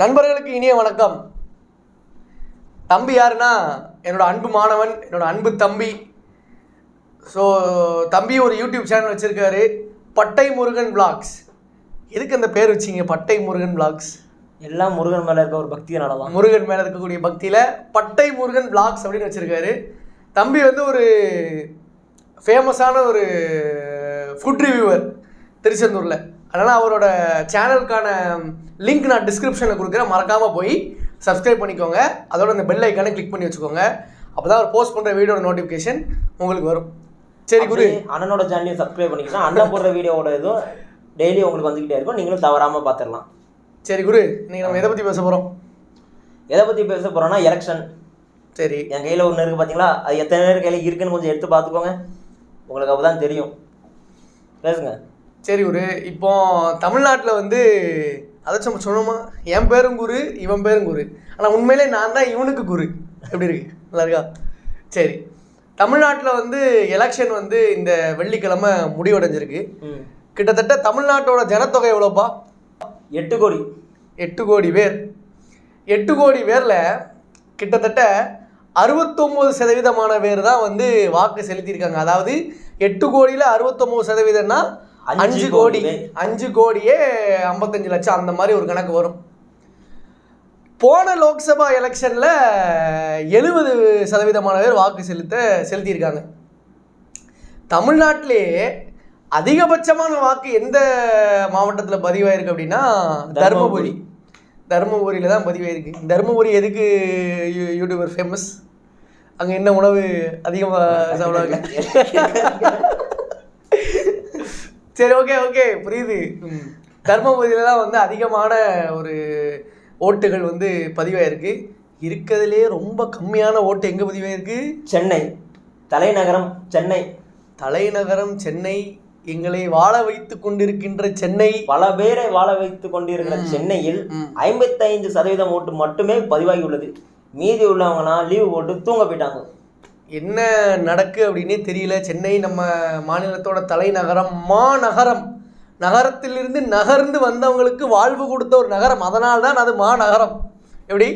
நண்பர்களுக்கு இனிய வணக்கம். தம்பி யாருன்னா என்னோட அன்பு மாணவன் என்னோட அன்பு தம்பி. ஸோ தம்பி ஒரு யூடியூப் சேனல் வச்சுருக்காரு. பட்டை முருகன் vlogs. எதுக்கு அந்த பேர் வச்சீங்க பட்டை முருகன் vlogs? எல்லாம் முருகன் மேல இருக்க ஒரு பக்தியினால தான். முருகன் மேலே இருக்கக்கூடிய பக்தியில் பட்டை முருகன் vlogs அப்படின்னு வச்சுருக்காரு. தம்பி வந்து ஒரு ஃபேமஸான ஒரு ஃபுட் ரிவ்யூவர் திருச்செந்தூரில். அதனால் அவரோட சேனலுக்கான லிங்க் நான் டிஸ்கிரிப்ஷனில் கொடுக்குறேன். மறக்காமல் போய் சப்ஸ்கிரைப் பண்ணிக்கோங்க. அதோட அந்த பெல் ஐக்கானை கிளிக் பண்ணி வச்சுக்கோங்க. அப்போ தான் அவர் போஸ்ட் பண்ணுற வீடியோட நோட்டிஃபிகேஷன் உங்களுக்கு வரும். சரி குரு. அண்ணனோட சேனலையும் சப்ஸ்கிரைப் பண்ணிக்கலாம் அண்ணன் போடுற வீடியோவோட இதுவும் டெய்லி உங்களுக்கு வந்துகிட்டே இருக்கும். நீங்களும் தவறாம பார்த்துடலாம் சரி குரு. இன்னைக்கு நம்ம எதை பற்றி பேச போகிறோம் எதை பத்தி பேச போறோம்னா எலெக்ஷன் சரி. என் கையில ஒன்று இருக்கு பாத்தீங்களா? அது எத்தனை பேர் கையில இருக்குன்னு கொஞ்சம் எடுத்து பார்த்துக்கோங்க உங்களுக்கு அப்பதான் தெரியும். பேசுங்க. சரி குரு இப்போ தமிழ்நாட்டில் வந்து அதை நம்ம சொன்னோமா? என் பேரும் குரு இவன் பேரும் குரு. ஆனால் உண்மையிலே நான் தான் இவனுக்கு குரு. எப்படி இருக்கு? நல்லா இருக்கா? சரி. தமிழ்நாட்டில் வந்து எலெக்ஷன் வந்து இந்த வெள்ளிக்கிழமை முடிவடைஞ்சிருக்கு. கிட்டத்தட்ட தமிழ்நாட்டோட ஜனத்தொகை எவ்வளோப்பா? எட்டு கோடி. எட்டு கோடி பேர். எட்டு கோடி பேரில் கிட்டத்தட்ட அறுபத்தொம்போது சதவீதமான பேர் தான் வந்து வாக்கு செலுத்தியிருக்காங்க. அதாவது எட்டு கோடியில் அறுபத்தொம்போது சதவீதம்னா அஞ்சு கோடி. அஞ்சு கோடியே ஐம்பத்தஞ்சு லட்சம் அந்த மாதிரி ஒரு கணக்கு வரும். போன லோக்சபா எலெக்ஷனில் எழுபது சதவீதமான பேர் வாக்கு செலுத்த செலுத்தியிருக்காங்க. தமிழ்நாட்டிலே அதிகபட்சமான வாக்கு எந்த மாவட்டத்தில் பதிவாயிருக்கு அப்படின்னா தருமபுரி. தருமபுரியில் தான் பதிவாயிருக்கு. தருமபுரி எதுக்கு யூடியூபர் ஃபேமஸ் அங்கே என்ன உணவு அதிகமாக சாப்பிடுவாங்க? சரி ஓகே ஓகே புரியுது. தர்மபுரியில தான் வந்து அதிகமான ஒரு ஓட்டுகள் வந்து பதிவாயிருக்கு. இருக்கிறதுலே ரொம்ப கம்மியான ஓட்டு எங்கே பதிவாயிருக்கு? சென்னை. தலைநகரம் சென்னை. தலைநகரம் சென்னை. எங்களை வாழ வைத்து கொண்டிருக்கின்ற சென்னை. பல பேரை வாழ வைத்து கொண்டிருக்கிற சென்னையில். ஐம்பத்தைந்து சதவீதம் ஓட்டு மட்டுமே பதிவாகி உள்ளது மீதி உள்ளவங்கலாம் லீவு போட்டு தூங்க போயிட்டாங்க. என்ன நடக்கு அப்படின்னே தெரியல. சென்னை நம்ம மாநிலத்தோட தலைநகரம் மாநகரம். நகரத்திலிருந்து நகர்ந்து வந்தவங்களுக்கு வாழ்வு கொடுத்த ஒரு நகரம். அதனால தான் அது மாநகரம். எப்படி?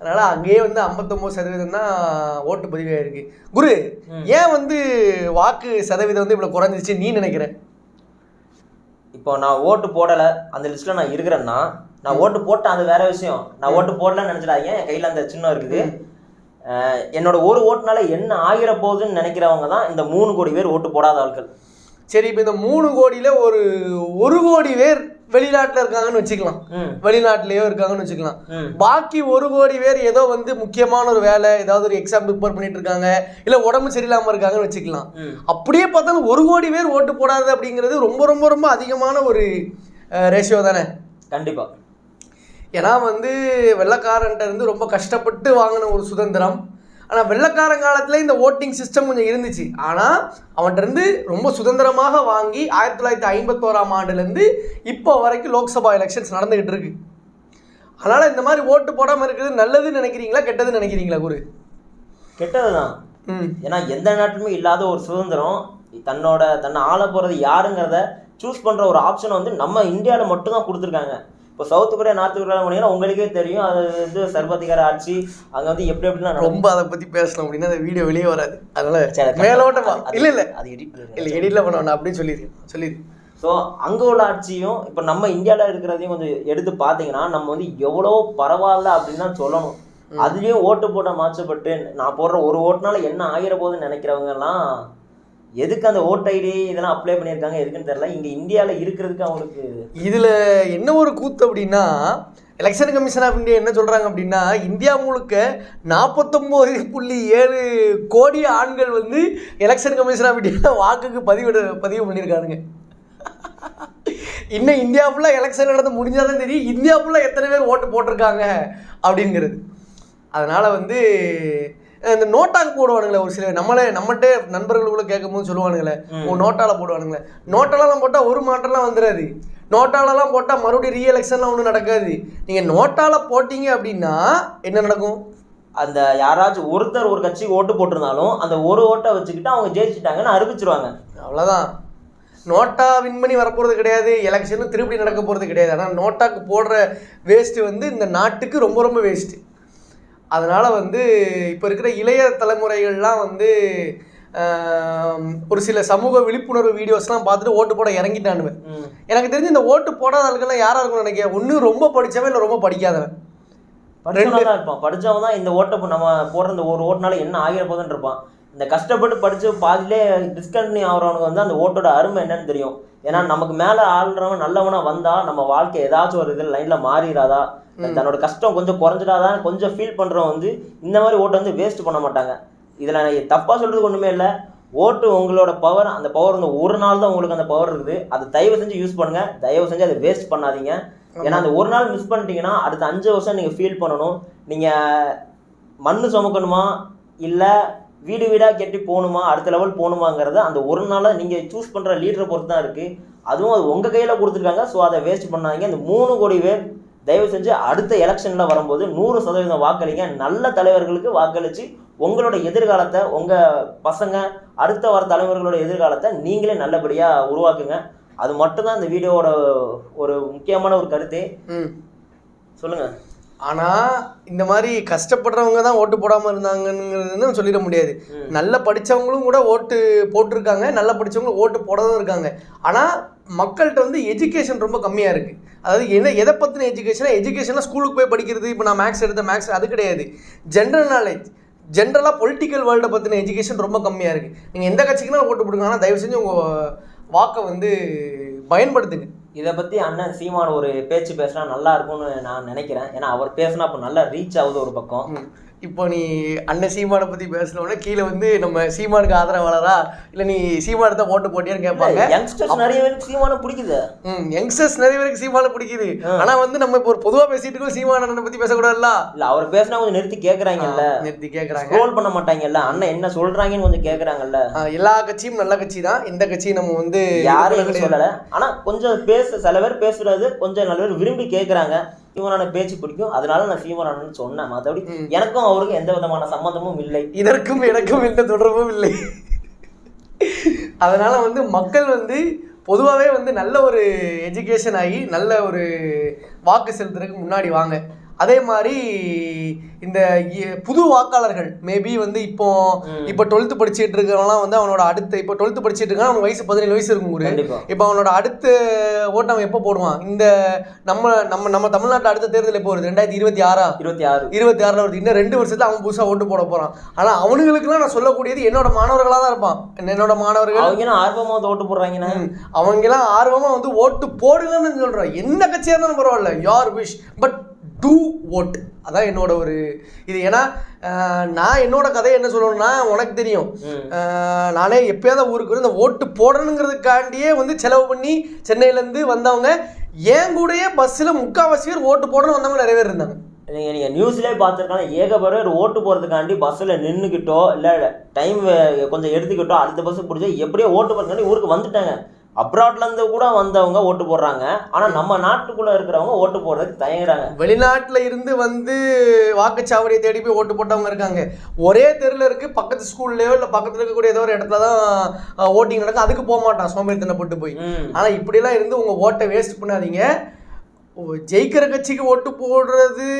அதனால் அங்கேயே வந்து ஐம்பத்தொம்போது சதவீதம் தான் ஓட்டு பதிவாயிருக்கு. குரு ஏன் வந்து வாக்கு சதவீதம் வந்து இவ்வளோ குறைஞ்சிச்சு நீ நினைக்கிற? இப்போ நான் ஓட்டு போடலை. அந்த லிஸ்ட்டில் நான் இருக்கிறேன்னா நான் ஓட்டு போட்டேன். அது வேற விஷயம். நான் ஓட்டு போடலன்னு நினச்சிடாதீங்க. என் கையில் அந்த சின்னம் இருக்குது. என்னோட ஒரு ஓட்டுனால என்ன ஆகிற போகுதுன்னு நினைக்கிறவங்க தான் இந்த மூணு கோடி பேர் ஓட்டு போடாத ஆட்கள். சரி இப்போ இந்த மூணு கோடியில் ஒரு ஒரு கோடி பேர் வெளிநாட்டில் இருக்காங்கன்னு வச்சுக்கலாம். வெளிநாட்டிலேயோ இருக்காங்கன்னு வச்சுக்கலாம். பாக்கி ஒரு கோடி பேர் ஏதோ வந்து முக்கியமான ஒரு வேலை ஏதாவது ஒரு எக்ஸாம் ப்ரிப்பேர் பண்ணிட்டு இருக்காங்க இல்லை உடம்பு சரியில்லாமல் இருக்காங்கன்னு வச்சுக்கலாம். அப்படியே பார்த்தாலும் ஒரு கோடி பேர் ஓட்டு போடாது அப்படிங்கிறது ரொம்ப ரொம்ப ரொம்ப அதிகமான ஒரு ரேஷியோ தானே? கண்டிப்பா. ஏன்னா வந்து வெள்ளக்காரன்ட்ட இருந்து ரொம்ப கஷ்டப்பட்டு வாங்கின ஒரு சுதந்திரம். ஆனால் வெள்ளக்காரன் காலத்தில் இந்த ஓட்டிங் சிஸ்டம் கொஞ்சம் இருந்துச்சு. ஆனால் அவன்கிட்ட இருந்து ரொம்ப சுதந்திரமாக வாங்கி ஆயிரத்தி தொள்ளாயிரத்தி ஐம்பத்தோராம் ஆண்டுலேருந்து இப்போ வரைக்கும் லோக்சபா எலெக்ஷன்ஸ் நடந்துகிட்டு இருக்கு. அதனால் இந்த மாதிரி ஓட்டு போடாமல் இருக்கிறது நல்லதுன்னு நினைக்கிறீங்களா கெட்டதுன்னு நினைக்கிறீங்களா குரு? கெட்டதுதான். ம். ஏன்னா எந்த நாட்டிலுமே இல்லாத ஒரு சுதந்திரம். தன்னோட தன்னை ஆள போறது யாருங்கிறத சூஸ் பண்ற ஒரு ஆப்ஷன் வந்து நம்ம இந்தியாவில் மட்டும்தான் கொடுத்துருக்காங்க. இப்போ சவுத் கொரியா நார்த் கொரியா போனீங்கன்னா உங்களுக்கே தெரியும். அது வந்து சர்வதிகார ஆட்சி. அங்க வந்து எப்படி நடக்கும். ரொம்ப அதை பற்றி பேசணும் அப்படின்னா அந்த வீடியோ வெளியே வராது. அதனால் மேலோட்டமா. இல்லை இல்லை. அது பண்ணுங்க. இல்லை எடிட்டில் பண்ண வேண்டாம் அப்படின்னு சொல்லிடுறேன் சொல்லிடு ஸோ அங்கே உள்ள ஆட்சியும் இப்போ நம்ம இந்தியாவில் இருக்கிறதையும் கொஞ்சம் எடுத்து பார்த்தீங்கன்னா நம்ம வந்து எவ்வளோ பரவாயில்ல அப்படின்னு தான் சொல்லணும். அதுலேயும் ஓட்டு போட்ட மாற்றப்பட்டு நான் போடுற ஒரு ஓட்டுனால என்ன ஆகிற போகுதுன்னு நினைக்கிறவங்க எல்லாம் எதுக்கு அந்த ஓட் ஐடி இதெல்லாம் அப்ளை பண்ணியிருக்காங்க? எதுக்குன்னு தெரியல. இங்கே இந்தியாவில் இருக்கிறதுக்கு அவங்களுக்கு இதில் என்ன ஒரு கூத்து அப்படின்னா எலெக்ஷன் கமிஷன் ஆஃப் இந்தியா என்ன சொல்கிறாங்க அப்படின்னா இந்தியா முழுக்க நாற்பத்தொம்போது புள்ளி ஏழு கோடி ஆண்கள் வந்து எலெக்ஷன் கமிஷன் ஆஃப் இந்தியா வாக்குக்கு பதிவிட பதிவு பண்ணியிருக்கானுங்க. இன்னும் இந்தியா ஃபுல்லாக எலெக்ஷன் நடந்து முடிஞ்சாதான் தெரியும். இந்தியா ஃபுல்லாக எத்தனை பேர் ஓட்டு போட்டிருக்காங்க அப்படிங்கிறது. அதனால் வந்து இந்த நோட்டாக்கு போடுவானுங்களே ஒரு சில நம்மளே நம்மகிட்ட நண்பர்களுக்குள்ள கேட்கும் போது சொல்லுவானுங்களே ஓ நோட்டால போடுவானுங்களே. நோட்டாலலாம் போட்டால் ஒரு மாற்றம்லாம் வந்துடாது நோட்டாலலாம் போட்டால் மறுபடியும் ரீ எலெக்ஷன்லாம் ஒன்றும் நடக்காது. நீங்கள் நோட்டால போட்டீங்க அப்படின்னா என்ன நடக்கும்? அந்த யாராச்சும் ஒருத்தர் ஒரு கட்சிக்கு ஓட்டு போட்டிருந்தாலும் அந்த ஒரு ஓட்டை வச்சுக்கிட்டு அவங்க ஜெயிச்சிட்டாங்கன்னு அறிவிச்சிருவாங்க. அவ்வளோதான் நோட்டா வின் பண்ணி வரப்போகிறது கிடையாது. எலெக்ஷனும் திருப்பி நடக்க போகிறது கிடையாது. ஆனால் நோட்டாக்கு போடுற வேஸ்ட்டு வந்து இந்த நாட்டுக்கு ரொம்ப ரொம்ப வேஸ்ட்டு அதனால் வந்து இப்போ இருக்கிற இளைய தலைமுறைகள்லாம் வந்து ஒரு சில சமூக விழிப்புணர்வு வீடியோஸ்லாம் பார்த்துட்டு ஓட்டு போட இறங்கிட்டானுவேன். எனக்கு தெரிஞ்சு இந்த ஓட்டு போடாத ஆளுக்கெல்லாம் யாராக இருக்கும்னு நினைக்கிறேன். ஒன்று ரொம்ப படித்தவன் இல்லை ரொம்ப படிக்காதவன். படிச்சவனா தான் இருப்பான். படிச்சவன் தான் இந்த ஓட்டை நம்ம போடுற இந்த ஒரு ஓட்டுனால என்ன ஆகிற போதுன்னு இருப்பான். இந்த கஷ்டப்பட்டு படிச்சு பாதியிலே டிஸ்கண்டினியூ ஆகிறவனுக்கு வந்து அந்த ஓட்டோட அருமை என்னன்னு தெரியும். ஏன்னா நமக்கு மேல ஆள்றவன் நல்லவனா வந்தா நம்ம வாழ்க்கை ஏதாச்சும் ஒரு இதில் லைன்ல மாறிடாதா தன்னோட கஷ்டம் கொஞ்சம் குறைஞ்சிடாதான் கொஞ்சம் ஃபீல் பண்றவன் வந்து இந்த மாதிரி ஓட்டை வந்து வேஸ்ட் பண்ண மாட்டாங்க. இதுல நான் தப்பா சொல்றதுக்கு ஒண்ணுமே இல்லை. ஓட்டு உங்களோட பவர் அந்த பவர் வந்து ஒரு நாள் தான் உங்களுக்கு அந்த பவர் இருக்குது. அதை தயவு செஞ்சு யூஸ் பண்ணுங்க. தயவு செஞ்சு அதை வேஸ்ட் பண்ணாதீங்க. ஏன்னா அந்த ஒரு நாள் மிஸ் பண்ணிட்டீங்கன்னா அடுத்த அஞ்சு வருஷம் நீங்கள் ஃபீல் பண்ணணும். நீங்கள் மண்ணு சுமக்கணுமா? இல்லை வீடு வீடாக கெட்டி போகணுமா? அடுத்த லெவல் போகணுமாங்கிறத அந்த ஒரு நாளாக நீங்கள் சூஸ் பண்ணுற லீடரை பொறுத்து தான் இருக்குது அதுவும் அது உங்கள் கையில் கொடுத்துருக்காங்க. ஸோ அதை வேஸ்ட் பண்ணாதீங்க. இந்த மூணு கோடி பேர் தயவு செஞ்சு அடுத்த எலெக்ஷனில் வரும்போது நூறு சதவீதம் வாக்களிங்க. நல்ல தலைவர்களுக்கு வாக்களித்து உங்களோட எதிர்காலத்தை உங்கள் பசங்க அடுத்த வர தலைவர்களோட எதிர்காலத்தை நீங்களே நல்லபடியாக உருவாக்குங்க. அது மட்டும்தான் இந்த வீடியோவோட ஒரு முக்கியமான ஒரு கருத்து. சொல்லுங்கள் ஆனால் இந்த மாதிரி கஷ்டப்படுறவங்க தான் ஓட்டு போடாமல் இருந்தாங்கன்னு சொல்லிட முடியாது. நல்ல படித்தவங்களும் கூட ஓட்டு போட்டிருக்காங்க நல்ல படித்தவங்களும் ஓட்டு போடவும் இருக்காங்க. ஆனால் மக்கள்கிட்ட வந்து எஜுகேஷன் ரொம்ப கம்மியாக இருக்குது அதாவது என்ன எதை பற்றின எஜுகேஷனாக எஜுகேஷனாக ஸ்கூலுக்கு போய் படிக்கிறது இப்போ நான் மேக்ஸ் எடுத்த மேக்ஸ் அது கிடையாது. ஜென்ரல் நாலேஜ் ஜென்ரலாக பொலிட்டிக்கல் வேர்ல்டை பற்றின எஜுகேஷன் ரொம்ப கம்மியாக இருக்குது நீங்கள் எந்த கட்சிக்குனா ஓட்டு போடுங்க ஆனால் தயவு செஞ்சு உங்கள் வாக்கை வந்து பயன்படுத்துங்க. இதை பற்றி அண்ணன் சீமான் ஒரு பேச்சு பேசினா நல்லா இருக்கும்னு நான் நினைக்கிறேன். ஏன்னா அவர் பேசினா அப்போ நல்லா ரீச் ஆகுது ஒரு பக்கம். இப்போ நீ அண்ணன் சீமானை பற்றி பேசினோடனே கீழே வந்து நம்ம சீமானுக்கு ஆதரவாளரா? இல்லை நீ சீமானை தான் ஓட்டு போட்டியான்னு கேட்பாங்க. யங்ஸ்டர்ஸ் நிறைய பேருக்கு சீமானை பிடிக்குது. ம் யங்ஸ்டர்ஸ் நிறைய பேருக்கு சீமானை பிடிக்குது. ஆனா வந்து நம்ம இப்போ ஒரு பொதுவா பேசிட்டு இருக்கோம் சீமானனை பத்தி பேசக்கூடாதுல்ல? இல்ல அவர் பேசினா கொஞ்சம் நிறுத்தி கேக்குறாங்கல்ல. நிறுத்தி கேட்குறாங்க ஸ்க்ரோல் பண்ண மாட்டாங்கல்ல அண்ணன் என்ன சொல்றாங்கன்னு கொஞ்சம் கேக்குறாங்கல்ல. எல்லா கட்சியும் நல்ல கட்சி தான். இந்த கட்சியும் நம்ம வந்து யாரும் சொல்லல. ஆனா கொஞ்சம் பேச சில பேர் பேசுறது கொஞ்சம் நல்ல பேர் விரும்பி கேக்குறாங்க. சீமானான பேச்சு பிடிக்கும். அதனால நான் சீமானு சொன்னேன். மற்றபடி எனக்கும் அவருக்கும் எந்த விதமான சம்மந்தமும் இல்லை. இதற்கும் எனக்கும் எந்த தொடர்பும் இல்லை. அதனால வந்து மக்கள் வந்து பொதுவாகவே வந்து நல்ல ஒரு எஜுகேஷன் ஆகி நல்ல ஒரு வாக்கு செலுத்துறதுக்கு முன்னாடி வாங்க. அதே மாதிரி இந்த புது வாக்காளர்கள் மேபி வந்து இப்போ இப்போ டுவெல்த்து படிச்சுட்டு இருக்கிறவங்களாம் வந்து அவனோட அடுத்த இப்போ டுவெல்த்து படிச்சுட்டு இருக்கான் அவனுக்கு வயசு பதினேழு வயசு இருக்கும் கண்டிப்பா. இப்போ அவனோட அடுத்த ஓட்டு அவன் எப்போ போடுவான்? இந்த நம்ம நம்ம நம்ம தமிழ்நாட்டில் அடுத்த தேர்தல் எப்போ வருது? ரெண்டாயிரத்தி இருபத்தி ஆறா? இருபத்தி ஆறு. இருபத்தி ஆறில் வருது. இன்னும் ரெண்டு வருஷத்துல அவன் புதுசாக ஓட்டு போட போகிறான் ஆனால் அவனுங்களுக்குலாம் நான் சொல்லக்கூடியது என்னோட மாணவர்களாக தான் இருப்பான். என்னோட மாணவர்கள்? அவங்க என்ன ஆர்வமா வந்து ஓட்டு போடுறாங்கன்னா அவங்கெல்லாம் ஆர்வமாக வந்து ஓட்டு போடுங்கன்னு சொல்கிறேன் எந்த கட்சியாக இருந்தாலும் பரவாயில்ல. யார் விஷ் பட் டூ ஓட் அதான் என்னோட ஒரு இது. ஏன்னா நான் என்னோட கதை என்ன சொல்லணும்னா உனக்கு தெரியும். நானே எப்பயாவது ஊருக்கு வந்து இந்த ஓட்டு போடணுங்கிறதுக்காண்டியே வந்து செலவு பண்ணி சென்னையிலேருந்து வந்தவங்க என் கூடயே பஸ்ஸில் முக்கால்வாசி பேர் ஓட்டு போடணும்னு வந்தவங்க நிறைய பேர் இருந்தாங்க. நீங்க நீங்க நியூஸ்லயே பார்த்துருக்காங்க ஏக பேர் ஓட்டு போறதுக்காண்டி பஸ்ஸில் நின்றுக்கிட்டோ இல்லை டைம் கொஞ்சம் எடுத்துக்கிட்டோ அடுத்த பஸ் பிடிச்சோ எப்படியோ ஓட்டு போறதுக்காண்டி ஊருக்கு வந்துட்டாங்க. அப்ராட்ல இருந்து கூட வந்தவங்க ஓட்டு போடுறாங்க. ஆனா நம்ம நாட்டுக்குள்ள இருக்கிறவங்க ஓட்டு போடுறதுக்கு தயங்குறாங்க. வெளிநாட்டில் இருந்து வந்து வாக்குச்சாவடியை தேடி போய் ஓட்டு போட்டவங்க இருக்காங்க. ஒரே தெருவில் இருக்கு பக்கத்து ஸ்கூல்லையோ இல்லை பக்கத்தில் இருக்கக்கூடிய ஏதோ ஒரு இடத்துல தான் ஓட்டிங் நடக்கும் அதுக்கு போக மாட்டான் சோம்பேறித்தனப்பட்டு போய். ம். ஆனால் இப்படிலாம் இருந்து உங்கள் ஓட்டை வேஸ்ட் பண்ணாதீங்க. ஜெயிக்கிற கட்சிக்கு ஓட்டு போடுறது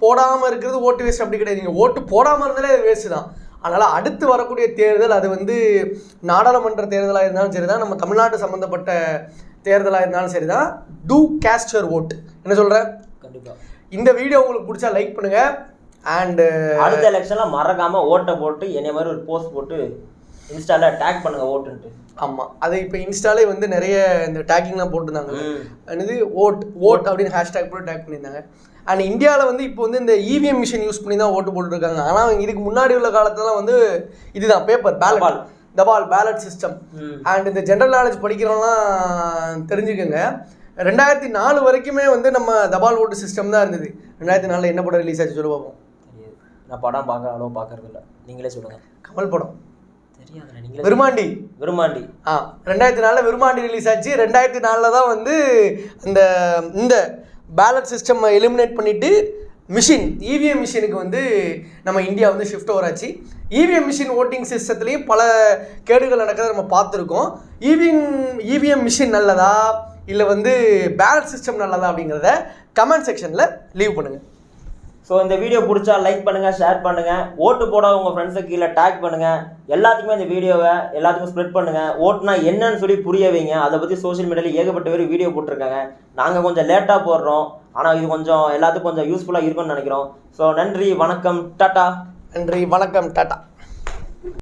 போடாமல் இருக்கிறது ஓட்டு வேஸ்ட் அப்படி கிடையாது நீங்கள் ஓட்டு போடாமல் இருந்தாலே அது வேஸ்ட் தான். அதனால் அடுத்து வரக்கூடிய தேர்தல் அது வந்து நாடாளுமன்ற தேர்தலாக இருந்தாலும் சரி தான் நம்ம தமிழ்நாட்டு சம்மந்தப்பட்ட தேர்தலாக இருந்தாலும் சரி தான் டூ கேஸ்டர் ஓட் என்ன சொல்கிற கண்டிப்பா. இந்த வீடியோ உங்களுக்கு பிடிச்சா லைக் பண்ணுங்கள் அண்டு அடுத்த எலெக்ஷன்ல மறக்காம ஓட்டை போட்டு என்னைய மாதிரி ஒரு போஸ்ட் போட்டு இன்ஸ்டால டேக் பண்ணுங்க ஓட்டுன்ட்டு. ஆமாம் அது இப்போ இன்ஸ்டாலே வந்து நிறைய இந்த டேக்கிங்லாம் போட்டிருந்தாங்க. என்னது? ஓட் ஓட் அப்படின்னு ஹேஷ்டேக் போட்டு டேக் பண்ணியிருந்தாங்க. அண்ட் இந்தியாவில் வந்து இப்போ வந்து இந்த இவிஎம் மிஷின் யூஸ் பண்ணி தான் ஓட்டு போட்டுருக்காங்க. ஆனால் இதுக்கு முன்னாடி உள்ள காலத்துலலாம் வந்து இதுதான் பேப்பர் பேலட் தபால். Ballot system. அண்ட் இந்த ஜென்ரல் நாலேஜ் படிக்கிறவங்களாம் தெரிஞ்சுக்கோங்க. ரெண்டாயிரத்தி நாலு வரைக்குமே வந்து நம்ம தபால் ஓட்டு சிஸ்டம் தான் இருந்தது. ரெண்டாயிரத்தி நாலில் என்ன படம் ரிலீஸ் ஆச்சு சொல்ல பார்ப்போம் நான் படம் பார்க்க அளவு பார்க்கறது இல்ல நீங்களே சொல்லுங்க. கமல் படம். விருமாண்டி விரும்மாண்டி. ஆ ரெண்டாயிரத்தி நாலில் விருமாண்டி ரிலீஸ் ஆச்சு. ரெண்டாயிரத்தி நாலில் தான் வந்து இந்த இந்த பேலட் சிஸ்டம் எலிமினேட் பண்ணிவிட்டு மிஷின் இவிஎம் மிஷினுக்கு வந்து நம்ம இந்தியா வந்து ஷிஃப்ட் ஓவராச்சு இவிஎம் மிஷின் ஓட்டிங் சிஸ்டத்துலேயும் பல கேடுகள் நடக்கிறத நம்ம பார்த்துருக்கோம். இவிஎம் இவிஎம் மிஷின் நல்லதா? இல்லை வந்து பேலட் சிஸ்டம் நல்லதா அப்படிங்கிறத கமெண்ட் செக்ஷனில் லீவ் பண்ணுங்கள் ஸோ இந்த வீடியோ பிடிச்சா லைக் பண்ணுங்கள் ஷேர் பண்ணுங்கள் ஓட்டு போட உங்கள் ஃப்ரெண்ட்ஸை கீழே டேக் பண்ணுங்க. எல்லாத்துக்குமே இந்த வீடியோவை எல்லாத்துக்கும் ஸ்ப்ரெட் பண்ணுங்கள் ஓட்டுனா என்னன்னு சொல்லி புரிய வைங்க. அதை பற்றி சோஷியல் மீடியாவில் ஏகப்பட்ட பேர் வீடியோ போட்டிருக்காங்க. நாங்கள் கொஞ்சம் லேட்டாக போடுறோம். ஆனால் இது கொஞ்சம் எல்லாத்துக்கும் கொஞ்சம் யூஸ்ஃபுல்லாக இருக்கும்னு நினைக்கிறோம். ஸோ நன்றி வணக்கம் டாட்டா நன்றி வணக்கம் டாட்டா